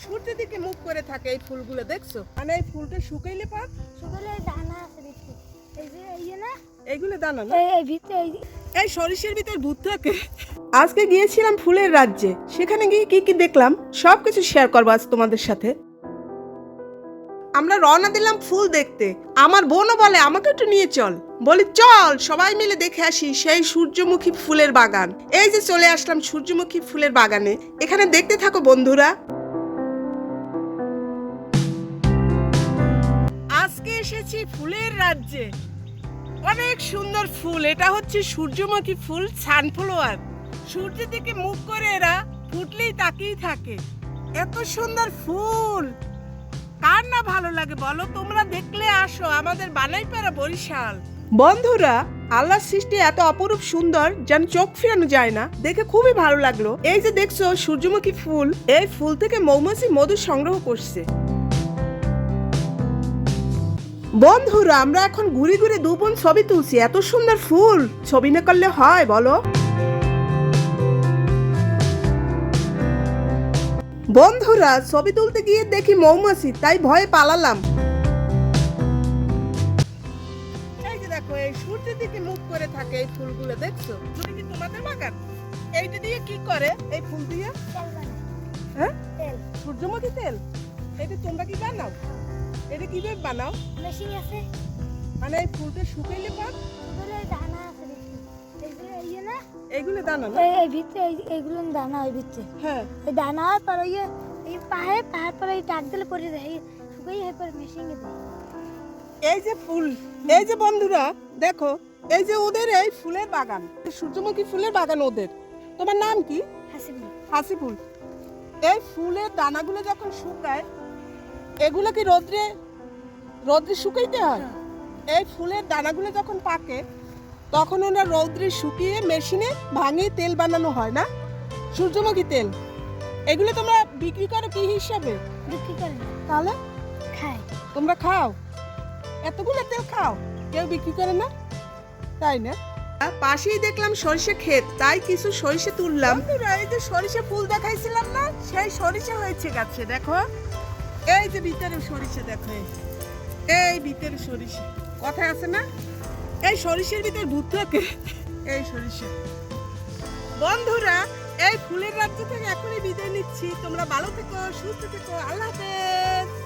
সূর্যের দিকে মুখ করে থাকে এই ফুলগুলো দেখছ? মানে এই ফুলটা শুকাইলে পাক সকালে দানা আছে এই যে এই যে না? এইগুলো দানা না? এই ভিতরে এই সরিষের ভিতর ভূত থাকে। আজকে গিয়েছিলাম ফুলের রাজ্যে সেখানে গিয়ে কি কি দেখলাম? সবকিছু শেয়ার করব আজ তোমাদের সাথে। আমরা রওনা দিলাম ফুল দেখতে। আমার বোনও বলে আমাকে একটু নিয়ে চল। বলি চল। সবাই মিলে দেখে আসি সেই সূর্যমুখী ফুলের বাগান। এই যে চলে আসলাম সূর্যমুখী ফুলের বাগানে। এখানে দেখতে থাকো বন্ধুরা। এসেছি ফুলের রাজ্যে। অনেক সুন্দর ফুল। এটা হচ্ছে সূর্যমুখী ফুল, সানফ্লাওয়ার। সূর্যের দিকে মুখ করে এরা ফুটলেই তাকিয়ে থাকে। এত সুন্দর ফুল! কার না ভালো লাগে বলো? তোমরা দেখলে আসো আমাদের বানাইপাড়া বরিশাল। বন্ধুরা, আল্লাহর সৃষ্টি এত অপরূপ সুন্দর যেন চোখ ফিরানো যায় না। দেখে খুবই ভালো লাগল। এই যে দেখছ সূর্যমুখী ফুল, এই ফুল থেকে মৌমাছি মধু সংগ্রহ করছে। বন্ধুরা আমরা এখন ঘুরে ঘুরে দু বোন ছবি তুলছি। এত সুন্দর ফুল। ছবি না করলে হয় বলো। বন্ধুরা ছবি তুলতে গিয়ে দেখি মৌমাছি তাই ভয়ে পালালাম। দেখো এই সূর্যের দিকে মুখ করে থাকে এই ফুলগুলো দেখছ? তুমি কি তোমাদের বাগান? এইটা দিয়ে কি করে? এই ফুল দিয়ে? হ্যাঁ? সূর্যমুখী তেল? এটা তোমরা কি বানাও? এটা কীভাবে বানাও? মেশিন আছে। মানে এই ফুলটা শুকাইলে সকালে দানা আছে এইগুলো দানা না? এই ভিতরে এই- এইগুলো দানা ওই ভিতরে। হ্যাঁ। এই দানা হওয়ার পর ওই এই পাহাড়ে পাহাড় পরে এই টাক দিলে পরে দেয় শুকাই হয়ে পরে মেশিনে দেয়। এই যে ফুল এই যে বন্ধুরা দেখো এই যে ওদের এই ফুলের বাগান। সূর্যমুখী ফুলের বাগান ওদের। তোমার নাম কি? হাসিবি হাসি ফুল এই ফুলের দানাগুলো যখন শুকায় এগুলো কি রোদ্রে রোদ্রে শুকাইতে হয়? এই ফুলের দানাগুলো যখন পাকে তখন ওরা রৌদ্রে শুকিয়ে মেশিনে ভাঙিয়ে তেল বানানো হয় না? সূর্যমুখী তেল। এগুলো তোমরা বিক্রি করো কি হিসাবে? বিক্রি করে তাহলে? খায় তোমরা খাও। এতগুলো তেল খাও। কেউ বিক্রি করে না? তাই না? পাশেই দেখলাম সরিষা ক্ষেত তাই কিছু সরিষা তুললাম। এই যে সরিষা ফুল দেখাইছিলাম না সেই সরিষা হয়েছে গাছে দেখো। এই যে ভিতরে সরিষা দেখো, এই। ভিতরে সরিষা। কথা আছে না? এই সরিষের ভিতরে ভূত থাকে এই সরিষা। বন্ধুরা, এই ফুলের রাজ্য থেকে এখনই বিদায় নিচ্ছি। তোমরা ভালো থেকো, সুস্থ থেকো। আল্লাহ হাফেজ।